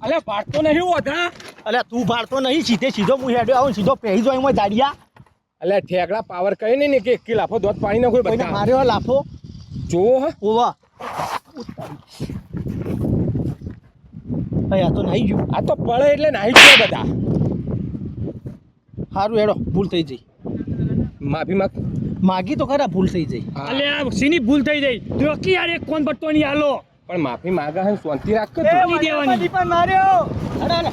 અલે પાડતો નહીં ઓધા અલ્યા તું ભાડતો નહીં સીધે સીધો હું હેડ્યો આવું સીધો પહેરી જો એમાં દાડિયા. અલે ઠેકડા પાવર કહી નહીં ને કે એક લાફો દોત પાણી નાખો બધા. માર્યો લાફો? જો હા. ઓવા. અહીંયા તો નાહી ગયું. આ તો પડે એટલે નાહી ગયો બધા. સારું હેડો ભૂલ થઈ જઈ માફી માગ માગી તો ખરા ભૂલ થઈ જઈ અલે અલ્યા સીની ભૂલ થઈ જઈ તો કી યાર એક કોણ બટતો નહીં હાલો પણ માફી માગા હે શાંતિ રાખ કે તું. દેવાની. પણ માર્યો અરે અરે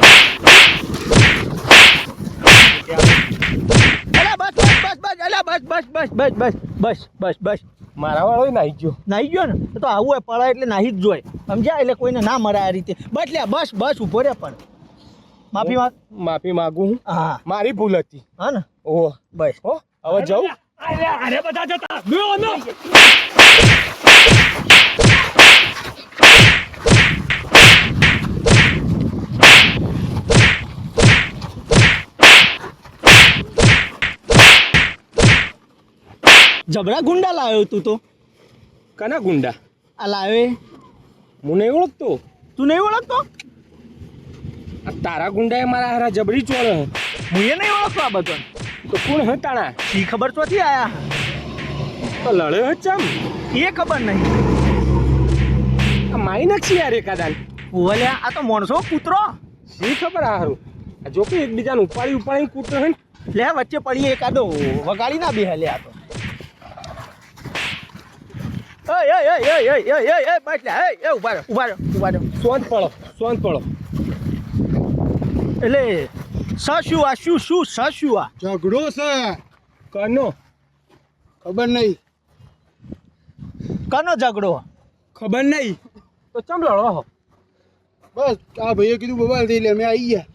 અલ્યા બસ બસ બસ બસ અલ્યા બસ બસ બસ બસ બસ બસ બસ બસ મારા વાળો નાહી ગયો નાહી ગયો ને તો આવું હોય પડાય એટલે નાહી જ જોઈએ સમજ્યા એટલે કોઈને ના મરાય આ રીતે બસ લે બસ બસ ઊભો રે પણ માફી માંગ માફી માંગુ હું. હા. મારી ભૂલ હતી. હા ને? ઓ બસ. હો હવે જાઉં. અરે અરે બધા જતા. બે નો જબરા ગુંડા લાવ્યો તું તો? કના ગુંડા? આ લાવે હું નહીં ઓળખતો. તું નહીં ઓળખતો? તારા ગુંડાએ મારા હારા જબરી ચોર હે. એ નહીં ઓળખતો આ બધો તો કોણ હે તાણા શી ખબર ચોથી આયા તો લડે હે ચમ એ ખબર નહીં આ મારી નાખશી યાર એકાદાન ઓલ્યા આ તો મોણસો કૂતરો શી ખબર આ હારું આ જો કે એકબીજાને ઉપાડી ઉપાડી કૂતરો હે. લે વચ્ચે પડી એકાદો વગાડી ના બે લે આ તો ઊભા રહો ઊભા રહ્યો ઊભા રહ્યો સોંત પડો સોંત પડો એટલે સાસુ આ શું શું સાસુ આ ઝઘડો છે. કનો? ખબર નહીં. કનો ઝઘડો? ખબર નહીં. તો ચમ લડો હો? બસ આ ભાઈએ કીધું બબાલ થઈ લે અમે આવી ગયા.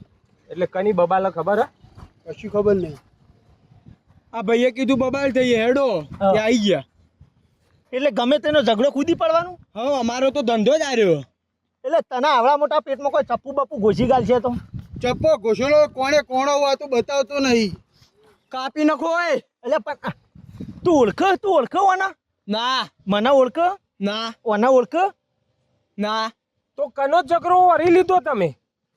એટલે કની બબાલ ખબર હે? કશું ખબર નહીં. આ ભાઈએ કીધું બબાલ થઈ હેડો કે આવી ગયા. એટલે ગમે તેનો ઝઘડો કૂદી પડવાનું? હા અમારો તો ધંધો જ આવ્યો એટલે તને આવડા મોટા પેટમાં કોઈ ચપ્પુ બપ્પુ ઘોસી ગાલ છે તો? ચપ્પો ઘોસળો કોણે કોણો હોય બતાવતો નહીં. કાપી નાખો ઓય. એટલે તું ઓળખ? તું ઓળખ ઓના? ના. મને ઓળખ? ના. ઓના ઓળખ? ના. તો કનો ઝઘડો વરી લીધો તમે?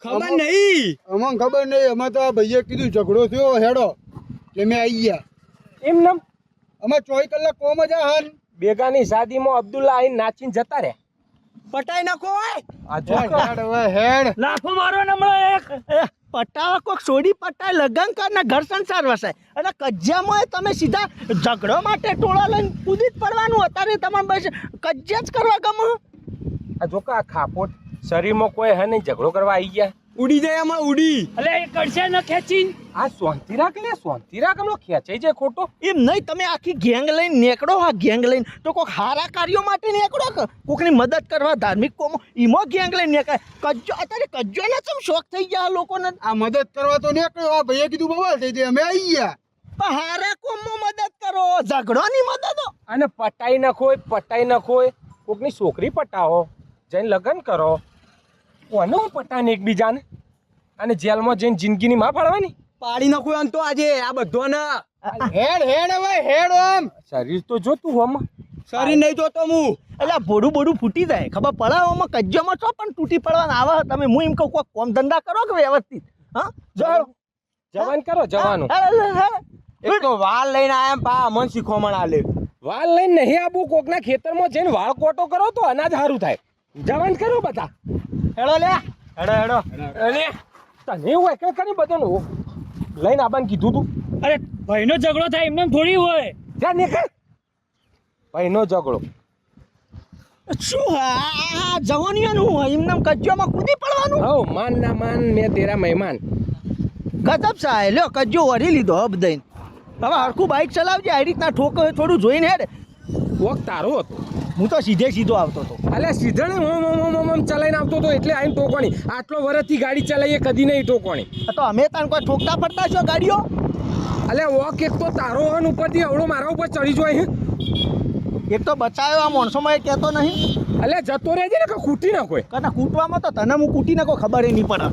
ખબર નહીં. અમને ખબર નહીં. અમે તો આ ભાઈએ કીધું ઝઘડો થયો હેડો. એટલે મેં આવી ગયા. એમ નમ અમે ચોવીસ કલાક કોમ જ હાલ બેગાની શાદીમાં અબ્દુલ્લા આઈને નાચીને જતા રે પટાઈ નાખો ઓય. આ જો હેડ હેડ લાફો મારો ને એક. એ પટાવા કોક સોડી પટાય લગન કર ને ઘર સંસાર વસાય. અને કજિયામાં તમે સીધા ઝઘડો માટે ટોળા લઈને કૂદી જ પડવાનું અત્યારે તમારે બસ કજિયા જ કરવા ગમે. આ જો કે ખાપોટ શરીરમાં કોઈ હે નહીં ઝઘડો કરવા આવી ગયા. ઉડી જાય આમાં ઉડી. અલે એ કડશે ન ખેંચી આ શાંતિ રાખ લે શાંતિ રાખ હમણાં ખેંચાઈ જાય ખોટો. એમ નહીં તમે આખી ગેંગ લઈને નીકળો આ ગેંગ લઈને. તો કોઈક હારા કાર્યો માટે નીકળો કે? કોકની મદદ કરવા ધાર્મિક કોમો એમાં ગેંગ લઈને નીકળે કજ્જો અત્યારે કજ્જોના ચમ શોખ થઈ ગયા આ લોકોને? આ મદદ કરવા તો નીકળ્યો આ ભાઈએ કીધું બવાલ થઈ જાય અમે આવી ગયા. પણ હારા કોમમાં મદદ કરો ઝઘડોની મદદ. અને પટાઈ નાખો પટાઈ નાખો કોકની છોકરી પટાવો જઈને લગ્ન કરો. કોને પટાને એકબીજાને. અને જેલમાં જઈને જિંદગીની માં પાડવાની પાડી નાખો એમ તો આજે આ બધોને. હેડ હેડ હવે હેડ ઓમ. શરીર તો જોતું હોમ શરીર નહીં જોતો હું. એટલે બોડું બોડું ફૂટી જાય. ખબર પડાવવામાં કજ્જોમાં છો પણ તૂટી પડવાના આવા તમે હું એમ કહું કોઈ કોમ ધંધા કરો કે વ્યવસ્થિત? હા? જો જવાન કરો જવાનું. એક તો વાલ લઈને આયા પા મન શીખવામણ આલે વાળ લઈને નહીં આબુ કોકના ખેતરમાં જઈને વાળ કોટો કરો તો અનાજ સારું થાય. જવાન કરો બધા. હેડો લે. હેડો હેડો. અને તને એવું કે કરી બધાનું લઈને આબાને કીધું તું. અરે ભાઈનો ઝઘડો થાય એમને થોડી હોય. ત્યાં નીકળ. ભાઈનો ઝઘડો. શું આ જવાનીઓનું એમને કજ્જોમાં કૂદી પડવાનું? હવ માન ના માન મેં તેરા મહેમાન. ગજબ સાહેબ લ્યો કજ્જો વળી લીધો હબ દઈને હવે હરખું બાઇક ચલાવજે આ રીતના ઠોકો થોડું જોઈને હેડ. વોક તારો હતો. હું તો સીધે સીધો આવતો હતો. અલે સીધે ને ઓમ ઓમ ઓમ ઓમ ચલાઈને આવતો હતો એટલે આઈને ટોકવાની આટલો વર્ષથી ગાડી ચલાવીએ કદી નહીં ટોકવાની તો અમે તાન કોઈ ઠોકતા પડતા છો ગાડીઓ? અલે વોક એક તો તારો હન ઉપરથી અવળો મારા ઉપર ચડી જોય એક તો બચાવ્યો આ માણસોમાં એ કહેતો નહીં. અલે જતો રહેજે ને કે ખૂટી નાખો કૂટવામાં તો તને હું કૂટી નાખો ખબર નહીં પડે.